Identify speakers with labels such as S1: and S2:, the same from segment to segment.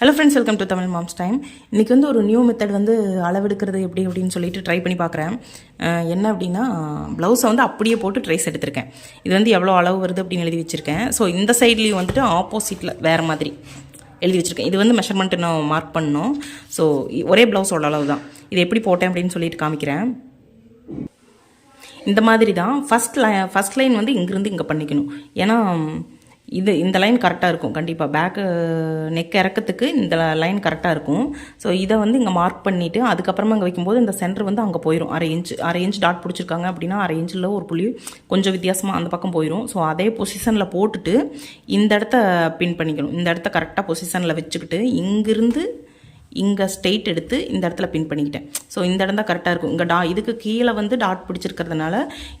S1: Hello friends welcome to Tamil moms time இன்றைக்கி வந்து ஒரு நியூ மெத்தட் வந்து அளவெடுக்கிறது எப்படி அப்படின்னு சொல்லிட்டு ட்ரை பண்ணி பார்க்குறேன். என்ன அப்படின்னா ப்ளவுஸை வந்து அப்படியே போட்டு ட்ரைஸ் எடுத்திருக்கேன். இது வந்து எவ்வளோ அளவு வருது அப்படின்னு எழுதி வச்சுருக்கேன். ஸோ இந்த சைட்லேயும் வந்துட்டு ஆப்போசிட்டில் வேறு மாதிரி எழுதி வச்சுருக்கேன். இது வந்து மெஷர்மெண்ட்டு நான் மார்க் பண்ணோம். ஸோ ஒரே ப்ளவுஸோட அளவு தான். இது எப்படி போட்டேன் அப்படின்னு சொல்லிட்டு காமிக்கிறேன். இந்த மாதிரி தான் ஃபஸ்ட் லை ஃபஸ்ட் லைன் வந்து இங்கிருந்து இங்கே பண்ணிக்கணும். ஏன்னா இது இந்த லைன் கரெக்டாக இருக்கும் கண்டிப்பாக பேக்கு நெக் இறக்கத்துக்கு இந்த லைன் கரெக்டாக இருக்கும். ஸோ இதை வந்து இங்கே மார்க் பண்ணிவிட்டு அதுக்கப்புறமா இங்கே வைக்கும்போது இந்த சென்டர் வந்து அங்கே போயிடும் அரை இன்ச் அரை இன்ச் டாட் பிடிச்சிருக்காங்க அப்படின்னா அரை இன்ச்சில் ஒரு புள்ளி கொஞ்சம் வித்தியாசமாக அந்த பக்கம் போயிடும் ஸோ அதே பொசிஷனில் போட்டுட்டு இந்த இடத்த பின் பண்ணிக்கணும். இந்த இடத்த கரெக்டாக பொசிஷனில் வச்சுக்கிட்டு இங்கிருந்து இங்கே ஸ்ட்ரெயிட் எடுத்து இந்த இடத்துல பின் பண்ணிக்கிட்டேன். ஸோ இந்த இடம் தான் கரெக்டாக இருக்கும். இங்கே டா இதுக்கு கீழே வந்து டாட் பிடிச்சிருக்கிறதுனால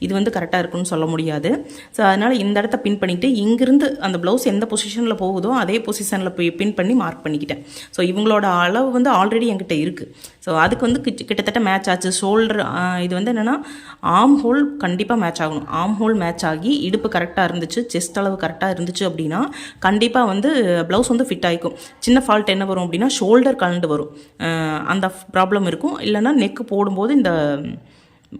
S1: இது வந்து கரெக்டாக இருக்கும்னு சொல்ல முடியாது. ஸோ அதனால் இந்த இடத்த பின் பண்ணிவிட்டு இங்கிருந்து அந்த ப்ளவுஸ் எந்த பொசிஷனில் போகுதோ அதே பொசிஷனில் போய் பின் பண்ணி மார்க் பண்ணிக்கிட்டேன். ஸோ இவங்களோட அளவு வந்து ஆல்ரெடி என்கிட்ட இருக்குது ஸோ அதுக்கு வந்து கிட்டத்தட்ட மேட்ச் ஆச்சு. ஷோல்டர் இது வந்து என்னென்னா ஆம் ஹோல் கண்டிப்பாக மேட்ச் ஆகணும். ஆம் ஹோல் மேட்ச் ஆகி இடுப்பு கரெக்டாக இருந்துச்சு செஸ்ட் அளவு கரெக்டாக இருந்துச்சு அப்படின்னா கண்டிப்பாக வந்து ப்ளவுஸ் வந்து ஃபிட் ஆகிக்கும் சின்ன ஃபால்ட் என்ன வரும் அப்படின்னா ஷோல்டர் கலண்டு வரும். அந்த ப்ராப்ளம் இருக்கும். இல்லைன்னா நெக்கு போடும்போது இந்த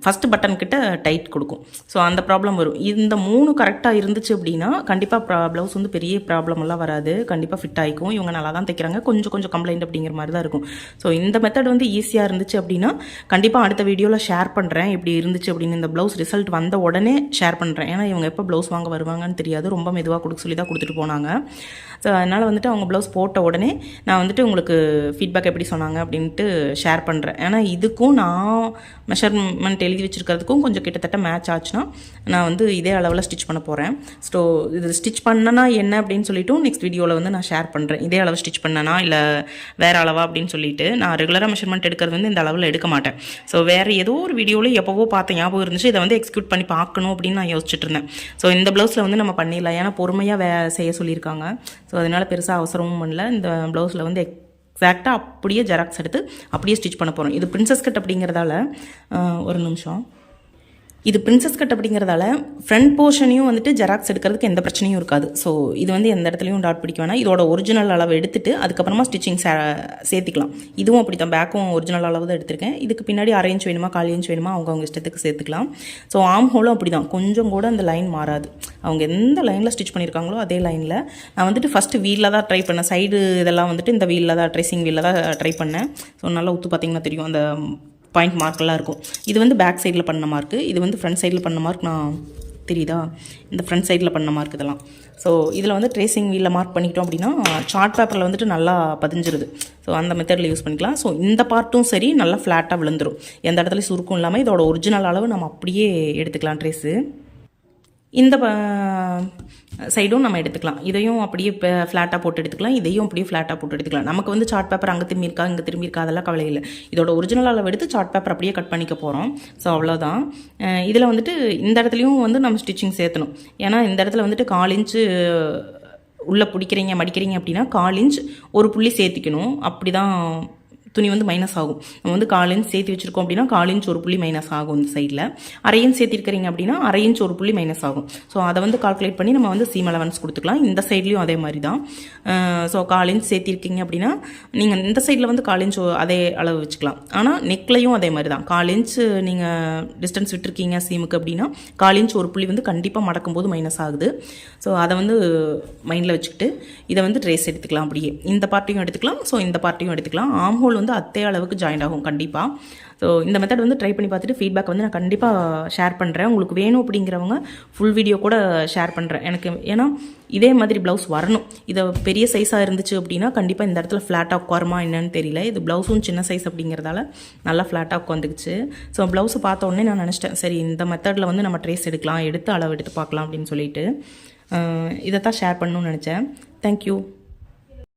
S1: ஃபஸ்ட்டு பட்டன் கிட்ட டைட் கொடுக்கும். ஸோ அந்த ப்ராப்ளம் வரும். இந்த மூணு கரெக்டாக இருந்துச்சு அப்படின்னா கண்டிப்பாக ப்ரா ப்ளவுஸ் வந்து பெரிய ப்ராப்ளம் எல்லாம் வராது. கண்டிப்பாக ஃபிட் ஆகிக்கும் இவங்க நல்லா தான் தைக்கிறாங்க. கொஞ்சம் கொஞ்சம் கம்ப்ளைண்ட் அப்படிங்கிற மாதிரி தான் இருக்கும். ஸோ இந்த மெத்தட் வந்து ஈஸியாக இருந்துச்சு அப்படின்னா கண்டிப்பாக அடுத்த வீடியோவில் ஷேர் பண்ணுறேன் எப்படி இருந்துச்சு அப்படின்னு இந்த ப்ளவுஸ் ரிசல்ட் வந்த உடனே ஷேர் பண்ணுறேன் ஏன்னா இவங்க எப்போ ப்ளவுஸ் வாங்க வருவாங்கன்னு தெரியாது. ரொம்ப மெதுவாக கொடுக்க சொல்லி தான் கொடுத்துட்டு போனாங்க. ஸோ அதனால் வந்துட்டு அவங்க ப்ளவுஸ் போட்ட உடனே நான் வந்துட்டு உங்களுக்கு ஃபீட்பேக் எப்படி சொன்னாங்க அப்படின்ட்டு ஷேர் பண்ணுறேன் ஏன்னா இதுக்கும் நான் மெஷர்மெண்ட் எழுதி வச்சுருக்கிறதுக்கும் கொஞ்சம் கிட்டத்தட்ட மேட்ச் ஆச்சுன்னா நான் வந்து இதே அளவில் ஸ்டிச் பண்ண போகிறேன் ஸோ இது ஸ்டிச் பண்ணனா என்ன அப்படின்னு சொல்லிவிட்டு நெக்ஸ்ட் வீடியோவில் வந்து நான் ஷேர் பண்ணுறேன் இதே அளவு ஸ்டிச் பண்ணனா இல்லை வேறு அளவா அப்படின்னு சொல்லிட்டு நான் ரெகுலராக மெஷர்மெண்ட் எடுக்கிறது வந்து இந்த அளவில் எடுக்க மாட்டேன். ஸோ வேறு ஏதோ ஒரு வீடியோவில் எப்போவோ பார்த்த ஞாபகம் இருந்துச்சு. இதை வந்து எக்ஸிக்யூட் பண்ணி பார்க்கணும் அப்படின்னு நான் யோசிச்சுட்டு இருந்தேன். ஸோ இந்த ப்ளவுஸில் வந்து நம்ம பண்ணிடலாம். ஏன்னா பொறுமையாக வே செய்ய சொல்லியிருக்காங்க. ஸோ அதனால் பெருசாக அவசரமும் பண்ணல. இந்த ப்ளவுஸில் வந்து எக்ஸாக்டாக அப்படியே ஜெராக்ஸ் எடுத்து அப்படியே ஸ்டிச் பண்ண போகிறோம் இது பிரின்சஸ் கட் அப்படிங்கிறதால ஒரு நிமிஷம். இது பிரின்சஸ் கட் அப்படிங்கிறதால ஃப்ரண்ட் போர்ஷனையும் வந்துட்டு ஜெராக்ஸ் எடுக்கிறதுக்கு எந்த பிரச்சனையும் இருக்காது. ஸோ இது வந்து எந்த இடத்துலையும் டாட் பிடிக்க வேணாம். இதோட ஒரிஜினல் அளவு எடுத்துட்டு அதுக்கப்புறமா ஸ்டிச்சிங் சேர்த்துக்கலாம். இதுவும் அப்படி தான் பேக்கும் ஒரிஜினல் அளவு தான் எடுத்திருக்கேன். இதுக்கு பின்னாடி அரை இன்ச் வேணுமா கால் இன்ச் வேணுமா அவங்க அவங்க இஷ்டத்துக்கு சேர்த்துக்கலாம். ஸோ ஆம் ஹோலும் அப்படி தான் கொஞ்சம் கூட அந்த லைன் மாறாது. அவங்க எந்த லைனில் ஸ்டிச் பண்ணியிருக்காங்களோ அதே லைனில் நான் வந்துட்டு ஃபஸ்ட்டு வீலில் தான் ட்ரை பண்ணேன். சைடு இதெல்லாம் வந்துட்டு இந்த வீலில் தான் ட்ரெஸ்ஸிங் வீலில் தான் ட்ரை பண்ணேன். ஸோ நல்லா உத்து பார்த்தீங்கன்னா தெரியும். அந்த பாயிண்ட் மார்க்கெல்லாம் இருக்கும். இது வந்து பேக் சைடில் பண்ண மார்க்கு இது வந்து ஃப்ரண்ட் சைடில் பண்ண மார்க் நான் தெரியுதா? இந்த ஃப்ரண்ட் சைடில் பண்ண மார்க் இதெல்லாம். ஸோ இதில் வந்து ட்ரேசிங் வீலில் மார்க் பண்ணிக்கிட்டோம் அப்படின்னா சார்ட் பேப்பரில் வந்துட்டு நல்லா பதிஞ்சிருது. ஸோ அந்த மெத்தடில் யூஸ் பண்ணிக்கலாம். ஸோ இந்த பார்ட்டும் சரி நல்லா ஃப்ளாட்டாக விழுந்துரும். எந்த இடத்துலையும் சுருக்கம் இல்லாமல் இதோட ஒரிஜினல் அளவு நம்ம அப்படியே எடுத்துக்கலாம் ட்ரேஸு இந்த சைடும் நம்ம எடுத்துக்கலாம். இதையும் அப்படியே ஃப்ளாட்டாக போட்டு எடுத்துக்கலாம். இதையும் அப்படியே ஃப்ளாட்டாக போட்டு எடுத்துக்கலாம். நமக்கு வந்து சார்ட் பேப்பர் அங்கே திரும்பியிருக்கா இங்கே திரும்பியிருக்கா அதெல்லாம் கவலை இல்லை. இதோட ஒரிஜினல் அளவு எடுத்து சார்ட் பேப்பர் அப்படியே கட் பண்ணிக்க போகிறோம் ஸோ அவ்வளோதான் இதில் வந்துட்டு இந்த இடத்துலையும் வந்து நம்ம ஸ்டிச்சிங் சேர்த்தணும். ஏன்னா இந்த இடத்துல வந்துட்டு கால் இன்ச்சு உள்ளே பிடிக்கிறீங்க மடிக்கிறீங்க அப்படின்னா கால் இன்ச் ஒரு புள்ளி சேர்த்திக்கணும். அப்படி தான் துணி வந்து மைனஸ் ஆகும். நம்ம வந்து கால் இன்ச் சேர்த்து வச்சுருக்கோம் அப்படின்னா கால் இன்ச் ஒரு புள்ளி மைனஸ் ஆகும் இந்த சைடில் அரை இன்ச் சேர்த்திருக்கிறீங்க அப்படின்னா அரை இன்ச் ஒரு புள்ளி மைனஸ் ஆகும். ஸோ அதை வந்து கால்குலேட் பண்ணி நம்ம வந்து சீம் அலவன்ஸ் கொடுத்துக்கலாம். இந்த சைட்லேயும் அதே மாதிரி தான் ஸோ கால் இன்ச் சேர்த்திருக்கீங்க அப்படின்னா நீங்கள் இந்த சைடில் வந்து கால் இன்ச் அதே அளவு வச்சுக்கலாம். ஆனால் நெக்லையும் அதே மாதிரி தான் கால் இன்ச் நீங்கள் டிஸ்டன்ஸ் விட்டுருக்கீங்க சீமுக்கு அப்படின்னா கால் இன்ச் ஒரு புள்ளி வந்து கண்டிப்பாக மடக்கும் போது மைனஸ் ஆகுது. ஸோ அதை வந்து மைண்டில் வச்சுக்கிட்டு இதை வந்து ட்ரேஸ் எடுத்துக்கலாம் அப்படியே. இந்த பார்ட்டையும் எடுத்துக்கலாம். ஸோ இந்த பார்ட்டையும் எடுத்துக்கலாம். ஆம் ஹோல் வந்து அத்தே அளவுக்கு ஜாயின் ஆகும் கண்டிப்பாக ஸோ இந்த மெத்தட் வந்து ட்ரை பண்ணி பார்த்துட்டு ஃபீட்பேக் வந்து நான் கண்டிப்பாக ஷேர் பண்ணுறேன் உங்களுக்கு வேணும் அப்படிங்கிறவங்க ஃபுல் வீடியோ கூட ஷேர் பண்ணுறேன் எனக்கு ஏன்னா இதே மாதிரி ப்ளவுஸ் வரணும். இதை பெரிய சைஸாக இருந்துச்சு அப்படின்னா கண்டிப்பாக இந்த இடத்துல ஃப்ளாட்டாக உட்காருமா என்னன்னு தெரியல. இது ப்ளவுஸும் சின்ன சைஸ் அப்படிங்கிறதால நல்லா ஃப்ளாட்டாக உட்காந்துக்குச்சு. ஸோ ப்ளவுஸை பார்த்த உடனே நான் நினச்சிட்டேன் சரி இந்த மெத்தடில் வந்து நம்ம ட்ரேஸ் எடுக்கலாம் எடுத்து அளவு எடுத்து பார்க்கலாம் அப்படின்னு சொல்லிட்டு இதை தான் ஷேர் பண்ணணும்னு நினச்சேன். தேங்க்யூ